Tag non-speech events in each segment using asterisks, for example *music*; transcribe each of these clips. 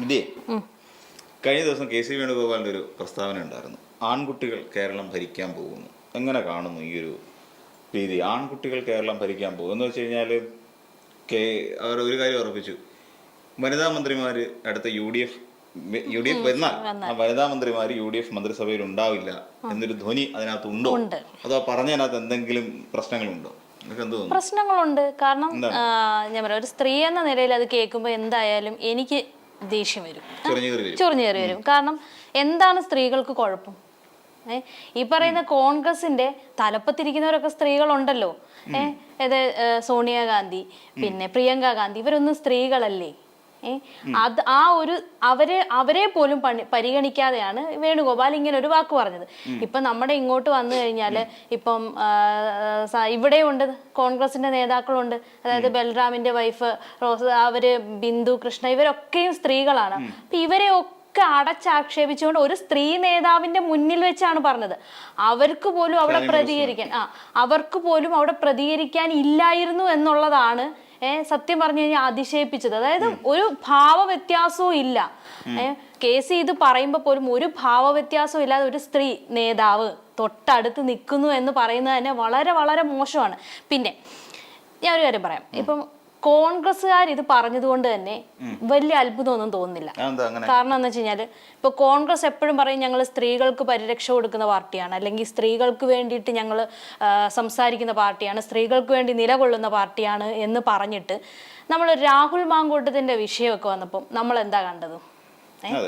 വിദ്യേ കഴിഞ്ഞ ദിവസം K C വേണുഗോപാലിന്റെ ഒരു പ്രസ്താവന ഉണ്ടായിരുന്നു. ആൺകുട്ടികൾ കേരളം ഭരിക്കാൻ പോകുന്നു. എങ്ങനെ കാണുന്നു ഈ ഒരു രീതി? ആൺകുട്ടികൾ കേരളം ഭരിക്കാൻ പോകും എന്ന് വെച്ച് കഴിഞ്ഞാൽ കെ അവർ ഒരു കാര്യം ഉറപ്പിച്ചു. വനിതാ മന്ത്രിമാര് അടുത്ത U D F U D F വന്നാൽ ആ വനിതാ മന്ത്രിമാര് യു ഡി എഫ് മന്ത്രിസഭയിൽ ഉണ്ടാവില്ല എന്നൊരു ധ്വനി അതിനകത്ത് ഉണ്ടോ. അതോ പറഞ്ഞതിനകത്ത് എന്തെങ്കിലും പ്രശ്നങ്ങളുണ്ടോ? പ്രശ്നങ്ങളുണ്ട്. കാരണം ഞാൻ പറയാം ഒരു സ്ത്രീ എന്ന നിലയിൽ അത് കേൾക്കുമ്പോൾ എന്തായാലും എനിക്ക് ദേഷ്യം വരും. ചെറിഞ്ഞു കയറി വരും. ചൊറിഞ്ഞേറി വരും. കാരണം എന്താണ് സ്ത്രീകൾക്ക് കുഴപ്പം? ഏ ഈ പറയുന്ന കോൺഗ്രസിന്റെ തലപ്പത്തിരിക്കുന്നവരൊക്കെ സ്ത്രീകളുണ്ടല്ലോ. ഏഹ് ഏ, സോണിയാഗാന്ധി പിന്നെ പ്രിയങ്ക ഗാന്ധി ഇവരൊന്നും സ്ത്രീകളല്ലേ? അത് ആ ഒരു അവരെ അവരെ പോലും പണി പരിഗണിക്കാതെയാണ് വേണുഗോപാൽ ഇങ്ങനെ ഒരു വാക്ക് പറഞ്ഞത്. ഇപ്പൊ നമ്മുടെ ഇങ്ങോട്ട് വന്നു കഴിഞ്ഞാൽ ഇപ്പം ഇവിടെ ഉണ്ട് ഇവിടെയുണ്ട് കോൺഗ്രസിന്റെ നേതാക്കളുണ്ട്. അതായത് ബൽറാമിന്റെ വൈഫ് റോസ് അവർ ബിന്ദു കൃഷ്ണ ഇവരൊക്കെയും സ്ത്രീകളാണ്. അപ്പൊ ഇവരെ ഒക്കെ അടച്ചാക്ഷേപിച്ചുകൊണ്ട് ഒരു സ്ത്രീ നേതാവിന്റെ മുന്നിൽ വെച്ചാണ് പറഞ്ഞത്. അവർക്ക് പോലും അവിടെ പ്രതികരിക്കാൻ ആ അവർക്ക് പോലും അവിടെ പ്രതികരിക്കാൻ ഇല്ലായിരുന്നു എന്നുള്ളതാണ് സത്യം പറഞ്ഞു കഴിഞ്ഞാൽ അതിശയിപ്പിച്ചത്. അതായത് ഒരു ഭാവ വ്യത്യാസവും ഇല്ല കെ സി ഇത് പറയുമ്പോൾ പോലും ഒരു ഭാവ വ്യത്യാസവും ഇല്ലാതെ ഒരു സ്ത്രീ നേതാവ് തൊട്ടടുത്ത് നിൽക്കുന്നു എന്ന് പറയുന്നത് തന്നെ വളരെ വളരെ മോശമാണ്. പിന്നെ ഞാൻ ഒരു കാര്യം പറയാം. ഇപ്പം കോൺഗ്രസ്സുകാർ ഇത് പറഞ്ഞതുകൊണ്ട് തന്നെ വലിയ അത്ഭുതമൊന്നും തോന്നുന്നില്ല. കാരണം എന്ന് വെച്ച് കഴിഞ്ഞാൽ ഇപ്പൊ കോൺഗ്രസ് എപ്പോഴും പറയും ഞങ്ങൾ സ്ത്രീകൾക്ക് പരിരക്ഷ കൊടുക്കുന്ന പാർട്ടിയാണ്. അല്ലെങ്കിൽ സ്ത്രീകൾക്ക് വേണ്ടിയിട്ട് ഞങ്ങൾ സംസാരിക്കുന്ന പാർട്ടിയാണ്. സ്ത്രീകൾക്ക് വേണ്ടി നിലകൊള്ളുന്ന പാർട്ടിയാണ് എന്ന് പറഞ്ഞിട്ട് നമ്മൾ രാഹുൽ മാങ്കൂട്ടത്തിന്റെ വിഷയമൊക്കെ വന്നപ്പോൾ നമ്മൾ എന്താ കണ്ടത്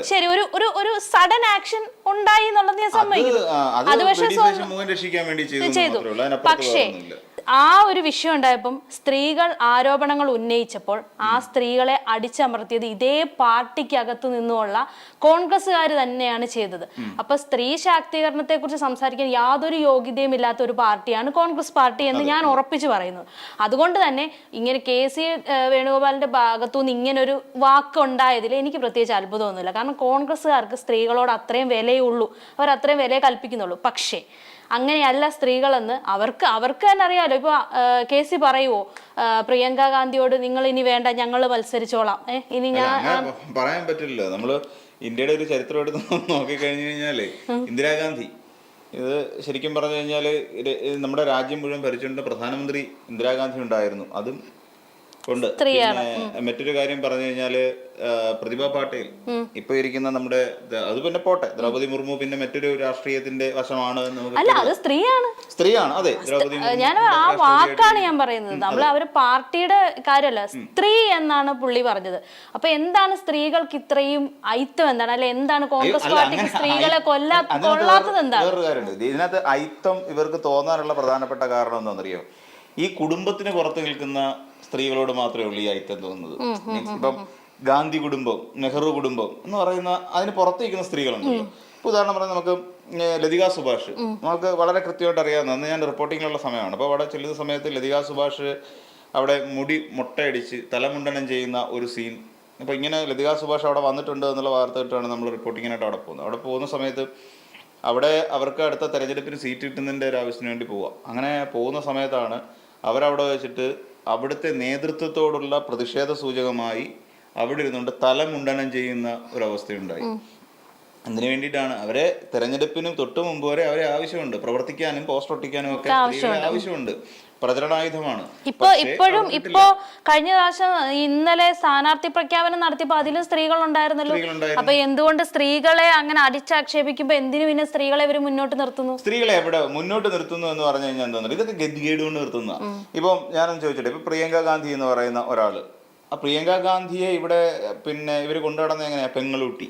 ശരി ഒരു ഒരു ഒരു സഡൻ ആക്ഷൻ ഉണ്ടായി എന്നുള്ളത് ഞാൻ സമ്മതിക്കുന്നു. അത് പക്ഷേ ചെയ്തു പക്ഷേ. ആ ഒരു വിഷയം ഉണ്ടായപ്പം സ്ത്രീകൾ ആരോപണങ്ങൾ ഉന്നയിച്ചപ്പോൾ ആ സ്ത്രീകളെ അടിച്ചമർത്തിയത് ഇതേ പാർട്ടിക്കകത്ത് നിന്നുമുള്ള കോൺഗ്രസ്സുകാർ തന്നെയാണ് ചെയ്തത്. അപ്പൊ സ്ത്രീ ശാക്തീകരണത്തെ കുറിച്ച് സംസാരിക്കാൻ യാതൊരു യോഗ്യതയും ഇല്ലാത്ത ഒരു പാർട്ടിയാണ് കോൺഗ്രസ് പാർട്ടി എന്ന് ഞാൻ ഉറപ്പിച്ചു പറയുന്നു അതുകൊണ്ട് തന്നെ ഇങ്ങനെ കെ സി വേണുഗോപാലിന്റെ ഭാഗത്തുനിന്ന് ഇങ്ങനെ ഒരു വാക്ക് ഉണ്ടായതിൽ എനിക്ക് പ്രത്യേകിച്ച് അത്ഭുതമൊന്നുമില്ല. കാരണം കോൺഗ്രസ്സുകാർക്ക് സ്ത്രീകളോട് അത്രയും വിലയുള്ളൂ അവർ അത്രയും വില കൽപ്പിക്കുന്നുള്ളൂ. പക്ഷേ അങ്ങനെയല്ല സ്ത്രീകളെന്ന് അവർക്ക് അവർക്ക് തന്നെ അറിയാലോ. ഇപ്പൊ കെ സി പറയുവോ പ്രിയങ്ക ഗാന്ധിയോട് നിങ്ങൾ ഇനി വേണ്ട ഞങ്ങൾ മത്സരിച്ചോളാം. ഏഹ് ഇനി ഞാൻ പറയാൻ പറ്റില്ല നമ്മൾ ഇന്ത്യയുടെ ഒരു ചരിത്രം എടുത്ത് *laughs* നോക്കിക്കഴിഞ്ഞു കഴിഞ്ഞാൽ ഇന്ദിരാഗാന്ധി ഇത് ശരിക്കും പറഞ്ഞു ഇത് നമ്മുടെ രാജ്യം മുഴുവൻ ഭരിച്ചുകൊണ്ട് പ്രധാനമന്ത്രി ഇന്ദിരാഗാന്ധി ഉണ്ടായിരുന്നു. അതും ഉണ്ട്. സ്ത്രീയാണ്. മറ്റൊരു കാര്യം പറഞ്ഞു കഴിഞ്ഞാൽ പ്രതിഭ പാട്ടീൽ ഇപ്പൊ ഇരിക്കുന്ന നമ്മുടെ അത് പിന്നെ പോട്ടെ. ദ്രൗപതി മുർമു പിന്നെ മറ്റൊരു രാഷ്ട്രീയത്തിന്റെ വശമാണ് അല്ല അത് സ്ത്രീയാണ്. സ്ത്രീയാണ്. അതെ ദ്രൗപതി ഞാൻ ആ വാക്കാണ് ഞാൻ പറയുന്നത്. നമ്മൾ അവർ പാർട്ടിയുടെ കാര്യമല്ല സ്ത്രീ എന്നാണ് പുള്ളി പറഞ്ഞത്. അപ്പൊ എന്താണ് സ്ത്രീകൾക്ക് ഇത്രയും ഐത്തം എന്താണ്? അല്ലെ എന്താണ് കോൺഗ്രസ് പാർട്ടിക്ക് സ്ത്രീകളെ കൊല്ലാ അതിനകത്ത് കൊള്ളാത്തത് എന്താണ്? ഇതിനകത്ത് ഐത്തം ഇവർക്ക് തോന്നാനുള്ള പ്രധാനപ്പെട്ട കാരണം എന്താണെന്നറിയോ? ഈ കുടുംബത്തിന് പുറത്ത് നിൽക്കുന്ന സ്ത്രീകളോട് മാത്രമേ ഉള്ളൂ ഈ അയിത്തം തോന്നുന്നത്. മീൻസ് ഇപ്പം ഗാന്ധി കുടുംബം നെഹ്റു കുടുംബം എന്ന് പറയുന്ന അതിന് പുറത്ത് നിൽക്കുന്ന സ്ത്രീകളുണ്ടല്ലോ. ഇപ്പൊ ഉദാഹരണം പറഞ്ഞാൽ നമുക്ക് ലതിക സുഭാഷ്. നമുക്ക് വളരെ കൃത്യമായിട്ട് അറിയാവുന്ന അന്ന് ഞാൻ റിപ്പോർട്ടിങ്ങിലുള്ള സമയമാണ്. അപ്പോൾ അവിടെ ചെല്ലുന്ന സമയത്ത് ലതിക സുഭാഷ് അവിടെ മുടി മുട്ടയടിച്ച് തലമുണ്ടനം ചെയ്യുന്ന ഒരു സീൻ അപ്പോൾ ഇങ്ങനെ ലതിക സുഭാഷ് അവിടെ വന്നിട്ടുണ്ട് എന്നുള്ള വാർത്ത കേട്ടാണ് നമ്മൾ റിപ്പോർട്ടിങ്ങിനായിട്ട് അവിടെ പോകുന്നത്. അവിടെ പോകുന്ന സമയത്ത് അവിടെ അവർക്ക് അടുത്ത തെരഞ്ഞെടുപ്പിന് സീറ്റ് കിട്ടുന്നതിന്റെ ഒരു ആവശ്യത്തിന് വേണ്ടി പോവുക. അങ്ങനെ പോകുന്ന സമയത്താണ് അവരവിടെ വെച്ചിട്ട് അവിടുത്തെ നേതൃത്വത്തോടുള്ള പ്രതിഷേധ സൂചകമായി അവിടെ ഇരുന്നുകൊണ്ട് തലമുണ്ടനം ചെയ്യുന്ന ഒരവസ്ഥയുണ്ടായി. അതിനു വേണ്ടിയിട്ടാണ് അവരെ തെരഞ്ഞെടുപ്പിനും തൊട്ട് മുമ്പ് വരെ അവരെ ആവശ്യമുണ്ട്. പ്രവർത്തിക്കാനും പോസ്റ്റ് ഒട്ടിക്കാനും ഒക്കെ ആവശ്യമുണ്ട്. പ്രചരണായുധമാണ്. ഇപ്പൊ ഇപ്പോഴും ഇപ്പോ കഴിഞ്ഞ പ്രാവശ്യം ഇന്നലെ സ്ഥാനാർത്ഥി പ്രഖ്യാപനം നടത്തിയപ്പോ അതിലും സ്ത്രീകൾ ഉണ്ടായിരുന്നല്ലോ. അപ്പൊ എന്തുകൊണ്ട് സ്ത്രീകളെ അങ്ങനെ അടിച്ചാക്ഷേപിക്കുമ്പോ എന്തിനു പിന്നെ സ്ത്രീകളെ ഇവർ മുന്നോട്ട് നിർത്തുന്നു? സ്ത്രീകളെ എവിടെ മുന്നോട്ട് നിർത്തുന്നു എന്ന് പറഞ്ഞു കഴിഞ്ഞാൽ എന്താ ഇതൊക്കെ ഗതികേട് കൊണ്ട് നിർത്തുന്ന ഇപ്പം ഞാനൊന്ന് ചോദിച്ചോട്ടെ? ഇപ്പൊ പ്രിയങ്ക ഗാന്ധി എന്ന് പറയുന്ന ഒരാൾ പ്രിയങ്ക ഗാന്ധിയെ ഇവിടെ പിന്നെ ഇവർ കൊണ്ടുനടന്ന എങ്ങനെയാ? പെങ്ങളൂട്ടി.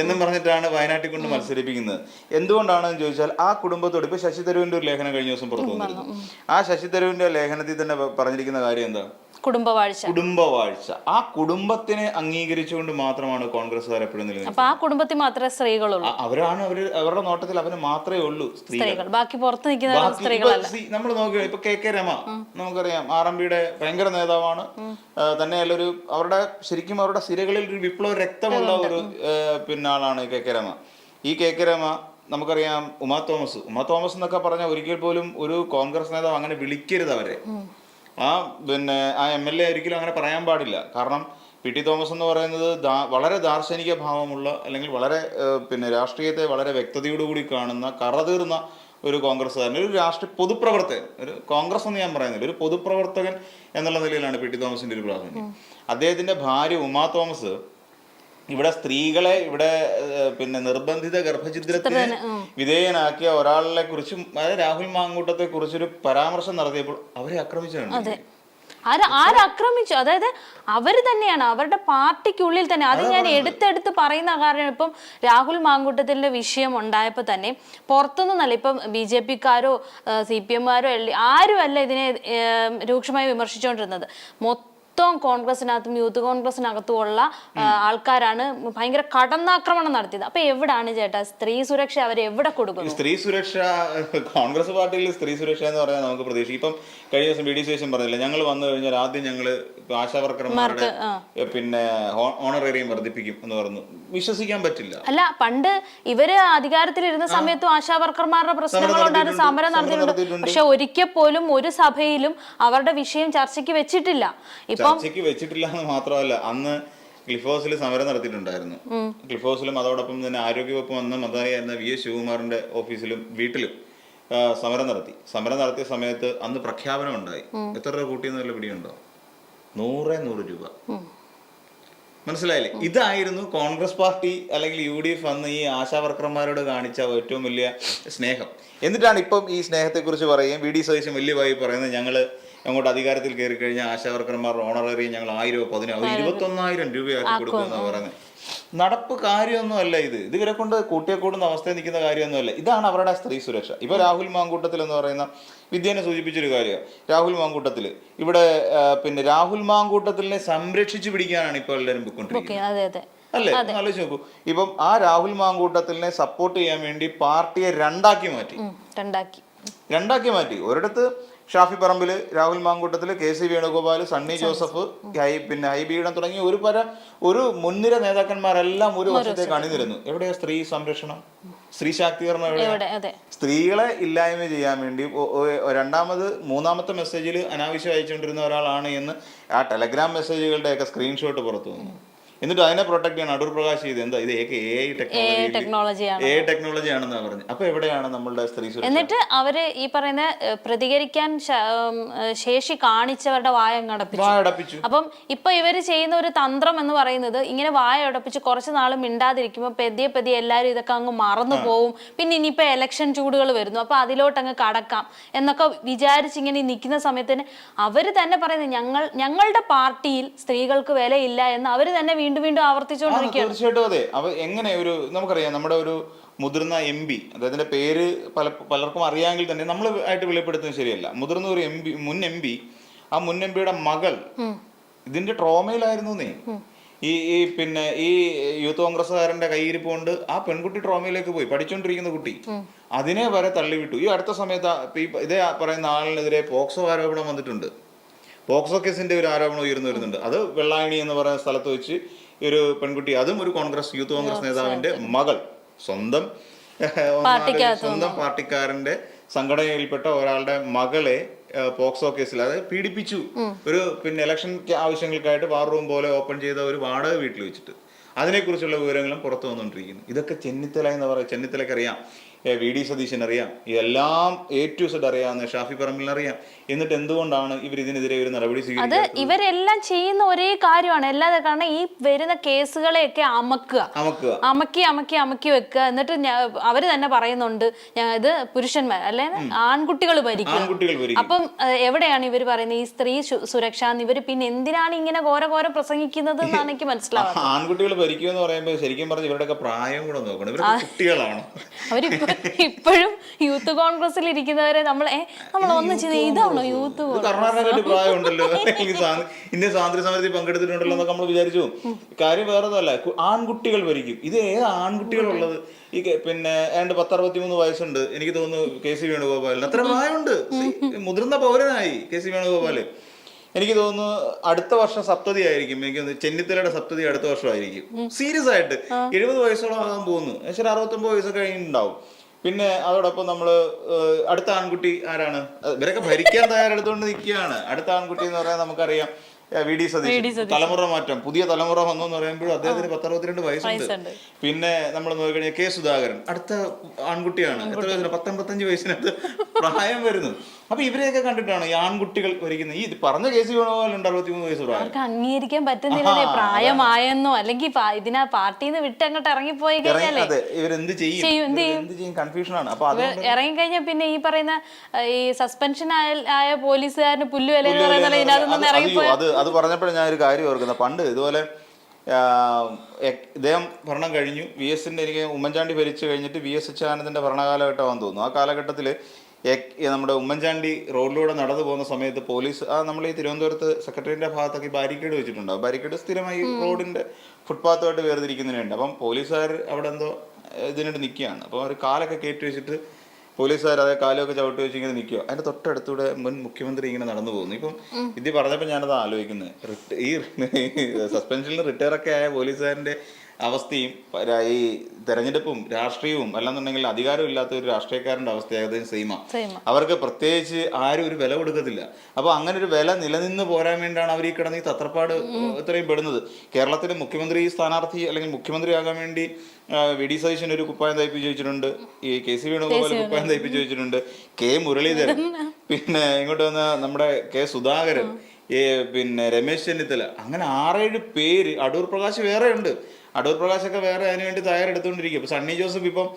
എന്നും പറഞ്ഞിട്ടാണ് വയനാട്ടിൽ കൊണ്ട് മത്സരിപ്പിക്കുന്നത്. എന്തുകൊണ്ടാണെന്ന് ചോദിച്ചാൽ ആ കുടുംബത്തോട് ഇപ്പൊ ശശി തരൂരിന്റെ ഒരു ലേഖനം കഴിഞ്ഞ ദിവസം പുറത്തു വന്നിരുന്നു. ആ ശശി തരൂരിന്റെ ലേഖനത്തിൽ തന്നെ പറഞ്ഞിരിക്കുന്ന കാര്യം എന്താ? കുടുംബവാഴ്ച. കുടുംബവാഴ്ച. ആ കുടുംബത്തിനെ അംഗീകരിച്ചുകൊണ്ട് മാത്രമാണ് കോൺഗ്രസ്സുകാർ എപ്പോഴും നിലനിൽക്കുന്നത്. അപ്പൊ ആ കുടുംബത്തിൽ മാത്രമേ സ്ത്രീകളുള്ളൂ. അവരാണ് അവർ അവരുടെ നോട്ടത്തിൽ അവന് മാത്രമേ ഉള്ളൂ സ്ത്രീകൾ. ബാക്കി പുറത്ത് നിൽക്കുന്ന സ്ത്രീകളല്ല. നമ്മൾ നോക്കുക ഇപ്പൊ കെ കെ രമ നമുക്കറിയാം ആർ എം പിയുടെ ഭയങ്കര നേതാവാണ്. തന്നെയല്ല ഒരു അവരുടെ ശരിക്കും അവരുടെ സിരകളിൽ ഒരു വിപ്ലവ രക്തമുള്ള ഒരു പിന്നെ ആളാണ് കെ കെ രമ. ഈ കെ കെ രമ നമുക്കറിയാം ഉമാ തോമസ്. ഉമാ തോമസ് എന്നൊക്കെ പറഞ്ഞാൽ ഒരിക്കൽ പോലും ഒരു കോൺഗ്രസ് നേതാവ് അങ്ങനെ വിളിക്കരുത് അവരെ. ആ പിന്നെ ആ എം എൽ എ ഒരിക്കലും അങ്ങനെ പറയാൻ പാടില്ല. കാരണം പി ടി തോമസ് എന്ന് പറയുന്നത് ദാ- വളരെ ദാർശനിക ഭാവമുള്ള അല്ലെങ്കിൽ വളരെ പിന്നെ രാഷ്ട്രീയത്തെ വളരെ വ്യക്തതയോടുകൂടി കാണുന്ന കറതീർന്ന ഒരു കോൺഗ്രസ്സുകാരൻ ഒരു രാഷ്ട്രീയ പൊതുപ്രവർത്തകൻ ഒരു കോൺഗ്രസ് എന്ന് ഞാൻ പറയുന്നില്ല ഒരു പൊതുപ്രവർത്തകൻ എന്നുള്ള നിലയിലാണ് പി ടി തോമസിന്റെ ഒരു പ്രാധാന്യം. അദ്ദേഹത്തിന്റെ ഭാര്യ ഉമാ തോമസ് ഇവിടെ സ്ത്രീകളെ ഇവിടെ പിന്നെ നിർബന്ധിത ഗർഭഛിദ്രത്തിന് വിധേയനാക്കിയ ഒരാളെ കുറിച്ചും അതായത് രാഹുൽ മാങ്കൂട്ടത്തെ കുറിച്ചൊരു പരാമർശം നടത്തിയപ്പോൾ അവരെ ആക്രമിച്ചാണ് ആര് ആരാക്രമിച്ചു അതായത് അവർ തന്നെയാണ് അവരുടെ പാർട്ടിക്കുള്ളിൽ തന്നെ. അത് ഞാൻ എടുത്തെടുത്ത് പറയുന്ന കാരണം ഇപ്പം രാഹുൽ മാങ്കൂട്ടത്തിന്റെ വിഷയം ഉണ്ടായപ്പോൾ തന്നെ പുറത്തുനിന്നല്ല ഇപ്പം ബി ജെ പിക്കാരോ സി പി എമ്മുകാരോ ആരുമല്ല ഇതിനെ രൂക്ഷമായി വിമർശിച്ചുകൊണ്ടിരുന്നത്. മൊത്തം കോൺഗ്രസിനകത്തും യൂത്ത് കോൺഗ്രസിനകത്തും ഉള്ള ആ, ആൾക്കാരാണ് ഭയങ്കര കടന്നാക്രമണം നടത്തിയത്. അപ്പൊ എവിടാണ് ചേട്ടാ സ്ത്രീ സുരക്ഷ അവർ എവിടെ കൊടുക്കുന്നു? സ്ത്രീ സുരക്ഷ കോൺഗ്രസ് പാർട്ടിയിൽ സ്ത്രീ സുരക്ഷ എന്ന് പറയാൻ നമുക്ക് പ്രതീക്ഷിക്കും. ഇപ്പം കഴിഞ്ഞ ദിവസം ബി ഡി സുരേഷൻ പറഞ്ഞില്ല ഞങ്ങൾ വന്നു കഴിഞ്ഞാൽ ആദ്യം ഞങ്ങൾ ആശാവർക്കർമാരുടെ പിന്നെ ഓണറേറിയം വർദ്ധിപ്പിക്കും എന്ന് പറഞ്ഞു. വിശ്വസിക്കാൻ പറ്റില്ല. അല്ല പണ്ട് ഇവർ അധികാരത്തിലിരുന്ന സമയത്തും ആശാവർക്കർമാരുടെ പ്രശ്നങ്ങളോടാണ് പ്രശ്നങ്ങളുണ്ടായിരുന്നു. സമരം നടത്തിയിട്ടുണ്ട്. പക്ഷെ ഒരിക്കൽ പോലും ഒരു സഭയിലും അവരുടെ വിഷയം ചർച്ചയ്ക്ക് വെച്ചിട്ടില്ല. ഇപ്പം ചർച്ചയ്ക്ക് വെച്ചിട്ടില്ല എന്ന് മാത്രമല്ല അന്ന് ക്ലിഫ് ഹൗസിൽ സമരം നടത്തിയിട്ടുണ്ടായിരുന്നു. ക്ലിഫ് ഹൗസിലും അതോടൊപ്പം തന്നെ ആരോഗ്യവകുപ്പ് വന്ന മന്ത്രിയായിരുന്ന വി എസ് ശിവകുമാറിന്റെ ഓഫീസിലും വീട്ടിലും സമരം നടത്തി. സമരം നടത്തിയ സമയത്ത് അന്ന് പ്രഖ്യാപനം ഉണ്ടായി. എത്ര രൂപ കൂട്ടിയെന്ന് വല്ല പിടിയുണ്ടോ? നൂറേ നൂറ് രൂപ. മനസ്സിലായില്ലേ? ഇതായിരുന്നു കോൺഗ്രസ് പാർട്ടി അല്ലെങ്കിൽ യു ഡി എഫ് അന്ന് ഈ ആശാവർക്കർമാരോട് കാണിച്ച ഏറ്റവും വലിയ സ്നേഹം. എന്നിട്ടാണ് ഇപ്പം ഈ സ്നേഹത്തെക്കുറിച്ച് പറയുകയും വി ഡി സതീശൻ വലിയ വായി പറയുന്നത് ഞങ്ങൾ അങ്ങോട്ട് അധികാരത്തിൽ കയറി കഴിഞ്ഞാൽ ആശാ വർക്കർമാരുടെ ഓണറേറിയം ഞങ്ങൾ ആയിരം പതിനായിരം ഇരുപത്തൊന്നായിരം രൂപയാക്കി കൊടുക്കുമെന്നാണ് പറയുന്നത് നടപ്പ് കാര്യമൊന്നും അല്ല ഇത്. ഇത് ഇവരെ കൊണ്ട് കൂട്ടിയെ കൂടുന്ന അവസ്ഥയിൽ നിൽക്കുന്ന കാര്യമൊന്നുമല്ല ഇതാണ് അവരുടെ സ്ത്രീ സുരക്ഷ. ഇപ്പൊ രാഹുൽ മാങ്കൂട്ടത്തിൽ എന്ന് പറയുന്ന വിദ്യനെ സൂചിപ്പിച്ചൊരു കാര്യം. രാഹുൽ മാങ്കൂട്ടത്തിൽ. ഇവിടെ പിന്നെ രാഹുൽ മാങ്കൂട്ടത്തിനെ സംരക്ഷിച്ചു പിടിക്കാനാണ് ഇപ്പോൾ എല്ലാവരും പോയിക്കൊണ്ടിരിക്കുന്നത്. അല്ലേ? ആലോചിച്ച് നോക്കൂ. ഇപ്പം ആ രാഹുൽ മാങ്കൂട്ടത്തിനെ സപ്പോർട്ട് ചെയ്യാൻ വേണ്ടി പാർട്ടിയെ രണ്ടാക്കി മാറ്റി. രണ്ടാക്കി. രണ്ടാക്കി മാറ്റി. ഒരിടത്ത് Shafi Parambil Rahul Mamkootathil K C Venugopal Sunny Joseph high പിന്നെ ഹൈബീഡൻ തുടങ്ങിയ ഒരു പര ഒരു മുൻനിര നേതാക്കന്മാരെല്ലാം ഒരു വർഷത്തേക്ക് അണിനിരുന്നു. എവിടെയാ സ്ത്രീ സംരക്ഷണം? സ്ത്രീ ശാക്തീകരണം സ്ത്രീകളെ ഇല്ലായ്മ ചെയ്യാൻ വേണ്ടി രണ്ടാമത് മൂന്നാമത്തെ മെസ്സേജിൽ അനാവശ്യം അയച്ചുകൊണ്ടിരുന്ന ഒരാളാണ് എന്ന് ആ ടെലഗ്രാം മെസ്സേജുകളുടെയൊക്കെ സ്ക്രീൻഷോട്ട് പുറത്തു വന്നു. എന്നിട്ട് അതിനെ പ്രൊട്ടക്ട് ചെയ്യണം. അടൂർ പ്രകാശ് ചെയ്ത് എന്താ? ഇത് എ ടെക്നോളജി ടെക്നോളജിയാണ് എ ടെക്നോളജി ആണെന്നാണ് പറഞ്ഞു അപ്പൊ എവിടെയാണ് നമ്മളുടെ സ്ത്രീ എന്നിട്ട് അവർ ഈ പറയുന്ന പ്രതികരിക്കാൻ ശേഷി കാണിച്ചവരുടെ വായ അടപ്പിച്ചു. വായടപ്പിച്ചു അപ്പം ഇപ്പൊ ഇവർ ചെയ്യുന്ന ഒരു തന്ത്രം എന്ന് പറയുന്നത് ഇങ്ങനെ വായ അടപ്പിച്ച് കുറച്ച് നാൾ മിണ്ടാതിരിക്കുമ്പോൾ പെതിയെ പെതിയെ എല്ലാരും ഇതൊക്കെ അങ്ങ് മറന്നു പോവും. പിന്നെ ഇനിയിപ്പോ എലക്ഷൻ ചൂടുകൾ വരുന്നു. അപ്പൊ അതിലോട്ട് അങ്ങ് കടക്കാം എന്നൊക്കെ വിചാരിച്ച് ഇങ്ങനെ നിൽക്കുന്ന സമയത്ത് തന്നെ അവർ തന്നെ പറയുന്നത് ഞങ്ങൾ ഞങ്ങളുടെ പാർട്ടിയിൽ സ്ത്രീകൾക്ക് വിലയില്ല എന്ന് അവർ തന്നെ വീണ്ടും വീണ്ടും ആവർത്തിച്ചുകൊണ്ടിരിക്കുകയാണ്. തീർച്ചയായിട്ടും അതെ. അവ എങ്ങനെ ഒരു നമുക്കറിയാം നമ്മുടെ ഒരു മുതിർന്ന എം പി അദ്ദേഹത്തിന്റെ പേര് പല പലർക്കും അറിയാമെങ്കിൽ തന്നെ നമ്മൾ ആയിട്ട് വെളിപ്പെടുത്തുന്നത് ശരിയല്ല. മുതിർന്ന ഒരു എം പി മുൻ എം പി ആ മുൻ എം പിയുടെ മകൾ ഇതിന്റെ ട്രോമയിലായിരുന്നു നീ. ഈ ഈ പിന്നെ ഈ യൂത്ത് കോൺഗ്രസ്സുകാരന്റെ കയ്യിരിപ്പ് കൊണ്ട് ആ പെൺകുട്ടി ട്രോമയിലേക്ക് പോയി പഠിച്ചുകൊണ്ടിരിക്കുന്ന കുട്ടി. അതിനെ വരെ തള്ളിവിട്ടു. ഈ അടുത്ത സമയത്ത് ഇതേ പറയുന്ന ആളിനെതിരെ പോക്സോ ആരോപണം വന്നിട്ടുണ്ട്. പോക്സോ കേസിന്റെ ഒരു ആരോപണം ഉയർന്നു വരുന്നുണ്ട്. അത് വെള്ളായണി എന്ന് പറയുന്ന സ്ഥലത്ത് വെച്ച് ഒരു പെൺകുട്ടി അതും ഒരു കോൺഗ്രസ് യൂത്ത് കോൺഗ്രസ് നേതാവിന്റെ മകൾ സ്വന്തം സ്വന്തം പാർട്ടിക്കാരന്റെ സംഘടനയിൽപ്പെട്ട ഒരാളുടെ മകളെ പോക്സോ കേസിൽ അതായത് പീഡിപ്പിച്ചു. ഒരു പിന്നെ ഇലക്ഷൻ ആവശ്യങ്ങൾക്കായിട്ട് വാർ റൂം പോലെ ഓപ്പൺ ചെയ്ത ഒരു വാടക വീട്ടിൽ വെച്ചിട്ട്. അതിനെക്കുറിച്ചുള്ള വിവരങ്ങളും പുറത്തു വന്നുകൊണ്ടിരിക്കുന്നു. ഇതൊക്കെ ചെന്നിത്തല എന്ന് പറയാം ഏ, വി ഡി സതീശൻ അറിയാം. ഇതെല്ലാം എ ടു സെഡ് അറിയാവുന്ന ഷാഫി പറമ്പിലിന് അറിയാം. എന്നിട്ട് എന്തുകൊണ്ടാണ് ഇവർ ഇതിനെതിരെ ഒരു നടപടി അത് ഇവരെല്ലാം ചെയ്യുന്ന ഒരേ കാര്യമാണ്. എല്ലാ കാരണം ഈ വരുന്ന കേസുകളെയൊക്കെ അമക്കുക. അമക്കുക. അമക്കി അമക്കി അമക്കി വെക്കുക. എന്നിട്ട് അവർ തന്നെ പറയുന്നുണ്ട് ഞാൻ ഇത് പുരുഷന്മാർ അല്ലെ? ആൺകുട്ടികൾ ഭരിക്കും. അപ്പം എവിടെയാണ് ഇവർ പറയുന്നത്? ഈ സ്ത്രീ സുരക്ഷ എന്ന് ഇവർ പിന്നെ എന്തിനാണ് ഇങ്ങനെ ഘോര ഘോര പ്രസംഗിക്കുന്നത് എന്നാണ് എനിക്ക് മനസ്സിലാവുന്നത്. ആൺകുട്ടികൾ ഭരിക്കുക എന്ന് പറയുമ്പോൾ ശരിക്കും പറഞ്ഞ ഇവരുടെയൊക്കെ പ്രായം കൂടെ നോക്കണം. ഇവരൊക്കെ കുട്ടികളാണ്. അവരിപ്പോ ഇപ്പോഴും യൂത്ത് കോൺഗ്രസിൽ ഇരിക്കുന്നവരെ നമ്മൾ നമ്മൾ ഒന്ന് ചെയ്ത് ഇതാണോ യൂത്ത് കോൺഗ്രസ്? കർണാടകയിൽ പ്രായമുണ്ടല്ലോ. ഇന്ത്യൻ സ്വാതന്ത്ര്യ സമരത്തിൽ പങ്കെടുത്തിട്ടുണ്ടല്ലോ എന്നൊക്കെ നമ്മൾ വിചാരിച്ചു. കാര്യം വേറെ അല്ല ആൺകുട്ടികൾ ഭരിക്കും. ഇത് ഏത് ആൺകുട്ടികളുള്ളത്? ഈ പിന്നെ ഏതാണ്ട് പത്തറുപത്തിമൂന്ന് വയസ്സുണ്ട്. എനിക്ക് തോന്നുന്നു കെ സി വേണുഗോപാലിന്. അത്ര പ്രായമുണ്ട്. മുതിർന്ന പൗരനായി കെ സി വേണുഗോപാൽ. എനിക്ക് തോന്നുന്നു അടുത്ത വർഷം സപ്തതി ആയിരിക്കും. എനിക്ക് തോന്നുന്നു ചെന്നിത്തലയുടെ സപ്തതി അടുത്ത വർഷമായിരിക്കും. സീരിയസ് ആയിട്ട് എഴുപത് വയസ്സോളം ആകാൻ പോകുന്നു. ഏകദേശം അറുപത്തൊമ്പത് വയസ്സൊക്കെ കഴിഞ്ഞിട്ടുണ്ടാവും. പിന്നെ അതോടൊപ്പം നമ്മൾ അടുത്ത ആൺകുട്ടി ആരാണ്? ഇവരൊക്കെ ഭരിക്കാൻ തയ്യാറെടുത്തുകൊണ്ട് നിൽക്കുകയാണ്. അടുത്ത ആൺകുട്ടി എന്ന് പറയാൻ നമുക്കറിയാം വി. ഡി. സതീഷ് തലമുറ മാറ്റം. പുതിയ തലമുറ വന്നു എന്ന് പറയുമ്പോൾ അദ്ദേഹത്തിന് പത്തറുപത്തിരണ്ട് വയസ്സുണ്ട്. പിന്നെ നമ്മൾ നോക്കിക്കഴിഞ്ഞാൽ കെ. സുധാകരൻ. അടുത്ത ആൺകുട്ടിയാണ്. എത്ര വയസ്സിന് പത്തൊമ്പത്തഞ്ച് വയസ്സിനകത്ത് പ്രായം വരുന്നു. അപ്പൊ ഇവരെയൊക്കെ കണ്ടിട്ടാണ് ഈ ആൺകുട്ടികൾ ഒരുക്കുന്നത് ഈ പറഞ്ഞ കേസ് വേണമല്ലോ അറുപത്തിമൂന്ന് വയസ്സ് പ്രായം. അവർക്ക് അംഗീകരിക്കാൻ പറ്റുന്നില്ലേ പ്രായമായെന്നോ അല്ലെങ്കിൽ ഇതിനാ പാർട്ടിയിൽ നിന്ന് വിട്ട് അങ്ങോട്ട് ഇറങ്ങിപ്പോയി ഇറങ്ങി കഴിഞ്ഞാലേ. അതെ ഇവരെന്ത് ചെയ്യും? ചെയ്യും, എന്ത് ഇവർ ചെയ്യും? കൺഫ്യൂഷനാണ്. അപ്പൊ അത് ഇറങ്ങിക്കഴിഞ്ഞാൽ പിന്നെ ഈ പറയുന്ന ഈ സസ്പെൻഷൻ ആയ പോലീസുകാരന് പുല്ലുവല എന്ന് പറയുന്നത് ഇതിനകത്ത് നിന്ന് അത് ഇറങ്ങിപ്പോയി. അത് അത് പറഞ്ഞപ്പോഴാണ് ഞാൻ ഒരു കാര്യം ഓർക്കുന്നത് പണ്ട് ഇതുപോലെ ഇദ്ദേഹം ഭരണം കഴിഞ്ഞു. വി എസിന്റെ എനിക്ക് ഉമ്മൻചാണ്ടി ഭരിച്ചു കഴിഞ്ഞിട്ട് വി എസ് അച്യുതാനന്ദന്റെ ഭരണകാലഘട്ടമാണെന്ന് തോന്നുന്നു. ആ കാലഘട്ടത്തിൽ നമ്മുടെ ഉമ്മൻചാണ്ടി റോഡിലൂടെ നടന്നു പോകുന്ന സമയത്ത് പോലീസ് ആ നമ്മൾ ഈ തിരുവനന്തപുരത്ത് സെക്രട്ടറിയുടെ ഭാഗത്തൊക്കെ ബാരിക്കേഡ് വെച്ചിട്ടുണ്ടാവും. ബാരിക്കേഡ് സ്ഥിരമായി റോഡിന്റെ ഫുട്പാത്തുമായിട്ട് വേർതിരിക്കുന്നതിനുണ്ട് അപ്പം പോലീസുകാർ അവിടെ എന്തോ ഇതിനായിട്ട് നിൽക്കുകയാണ്. അപ്പോൾ അവർ കാലൊക്കെ കയറ്റി വെച്ചിട്ട് പോലീസുകാർ അതേ കാലമൊക്കെ ചവിട്ടി വെച്ച് ഇങ്ങനെ നിൽക്കുക. അതിന്റെ തൊട്ടടുത്തൂടെ മുൻ മുഖ്യമന്ത്രി ഇങ്ങനെ നടന്നു പോകുന്നു. ഇപ്പം ഇത് പറഞ്ഞപ്പോൾ ഞാനത് ആലോചിക്കുന്നത് ഈ സസ്പെൻഷനിൽ റിട്ടയർ ഒക്കെ ആയ പോലീസുകാരന്റെ അവസ്ഥയും ഈ തെരഞ്ഞെടുപ്പും രാഷ്ട്രീയവും അല്ലാന്നുണ്ടെങ്കിൽ അധികാരം ഇല്ലാത്ത ഒരു രാഷ്ട്രീയക്കാരന്റെ അവസ്ഥ ഏകദേശം സെയിമാ Same അവർക്ക് പ്രത്യേകിച്ച് ആരും ഒരു വില കൊടുക്കത്തില്ല. അപ്പൊ അങ്ങനെ ഒരു വില നിലനിന്ന് പോരാൻ വേണ്ടിയാണ് അവർ ഈ കിടന്ന് ഈ തത്രപ്പാട് ഇത്രയും പെടുന്നത്. കേരളത്തിലെ മുഖ്യമന്ത്രി സ്ഥാനാർത്ഥി അല്ലെങ്കിൽ മുഖ്യമന്ത്രിയാകാൻ വേണ്ടി വി. ഡി. സതീശൻ ഒരു കുപ്പായം തയ്പ്പിച്ച് വെച്ചിട്ടുണ്ട്. ഈ കെ. സി. വേണുഗോപാൽ കുപ്പായം തയ്പ്പിച്ച് വെച്ചിട്ടുണ്ട്. കെ. മുരളീധരൻ. പിന്നെ ഇങ്ങോട്ട് വന്ന നമ്മുടെ കെ. സുധാകരൻ. ഈ പിന്നെ രമേശ് ചെന്നിത്തല. അങ്ങനെ ആറേഴ് പേര് അടൂർ പ്രകാശ് വേറെ ഉണ്ട് അടൂർ പ്രകാശൊക്കെ വേറെ അതിനുവേണ്ടി തയ്യാറെടുത്തുകൊണ്ടിരിക്കും ഇപ്പൊ സണ്ണി ജോസഫ് ഇപ്പം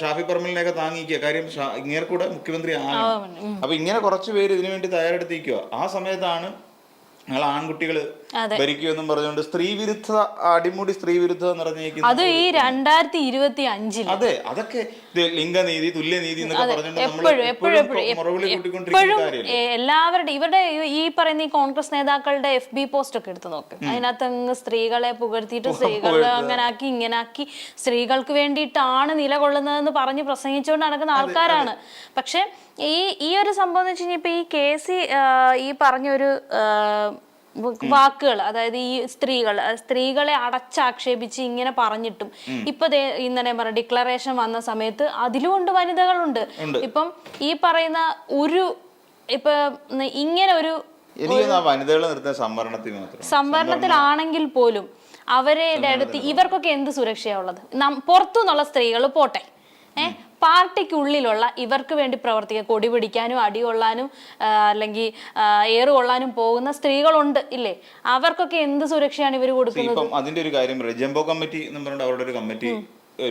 ഷാഫി പറമ്പലിനെയൊക്കെ താങ്ങിക്കുക കാര്യം ഇങ്ങേർക്കൂടെ മുഖ്യമന്ത്രി ആണ് അപ്പൊ ഇങ്ങനെ കുറച്ച് പേര് ഇതിനു വേണ്ടി തയ്യാറെടുത്തിരിക്കുക ആ സമയത്താണ് ഞങ്ങൾ ആൺകുട്ടികൾ. ഭരിക്കുമെന്നും പറഞ്ഞുകൊണ്ട് സ്ത്രീ വിരുദ്ധ അടിമുടി സ്ത്രീ വിരുദ്ധ നിറഞ്ഞേക്കുന്ന അത് ഈ രണ്ടായിരത്തി ഇരുപത്തി അഞ്ചിൽ അതെ അതൊക്കെ ലിംഗനീതി തുല്യനീതി എന്നൊക്കെ പറഞ്ഞുകൊണ്ട് എപ്പോഴും എല്ലാവരുടെ ഇവരുടെ ഈ- പറയുന്ന ഈ കോൺഗ്രസ് നേതാക്കളുടെ എഫ് ബി പോസ്റ്റ് ഒക്കെ എടുത്തു നോക്ക്. അതിനകത്ത് സ്ത്രീകളെ പുകഴ്ത്തിയിട്ട് സ്ത്രീകളെ അങ്ങനെ ആക്കി ഇങ്ങനെ ആക്കി സ്ത്രീകൾക്ക് വേണ്ടിയിട്ടാണ് നിലകൊള്ളുന്നതെന്ന് പറഞ്ഞ് പ്രസംഗിച്ചുകൊണ്ട് നടക്കുന്ന ആൾക്കാരാണ്. പക്ഷെ ഈ ഈ ഒരു സംഭവം എന്ന് വെച്ച് കഴിഞ്ഞാൽ ഇപ്പൊ ഈ കെ സി ഈ പറഞ്ഞൊരു വാക്കുകൾ അതായത് ഈ സ്ത്രീകൾ സ്ത്രീകളെ അടച്ചാക്ഷേപിച്ച് ഇങ്ങനെ പറഞ്ഞിട്ടും ഇപ്പൊ ഇന്നലെ പറഞ്ഞ ഡിക്ലറേഷൻ വന്ന സമയത്ത് അതിലും ഉണ്ട് വനിതകളുണ്ട്. ഇപ്പം ഈ പറയുന്ന ഒരു ഇപ്പൊ ഇങ്ങനെ ഒരു സംവരണത്തിലാണെങ്കിൽ പോലും അവരുടെ അടുത്ത് ഇവർക്കൊക്കെ എന്ത് സുരക്ഷയാ ഉള്ളത്? പുറത്തുനിന്നുള്ള സ്ത്രീകൾ പോട്ടെ. ഏ? പാർട്ടിക്കുള്ളിലുള്ള ഇവർക്ക് വേണ്ടി പ്രവർത്തിക്കുക. കൊടി പിടിക്കാനും അടി കൊള്ളാനും അല്ലെങ്കിൽ ഏറുകൊള്ളാനും ഏറ് കൊള്ളാനും പോകുന്ന സ്ത്രീകളുണ്ട് ഇല്ലേ? അവർക്കൊക്കെ എന്ത് സുരക്ഷയാണ് ഇവർ കൊടുക്കുന്നത്? അതിന്റെ ഒരു കാര്യം ജംബോ കമ്മിറ്റി എന്ന് പറഞ്ഞിട്ട് അവരുടെ ഒരു കമ്മിറ്റി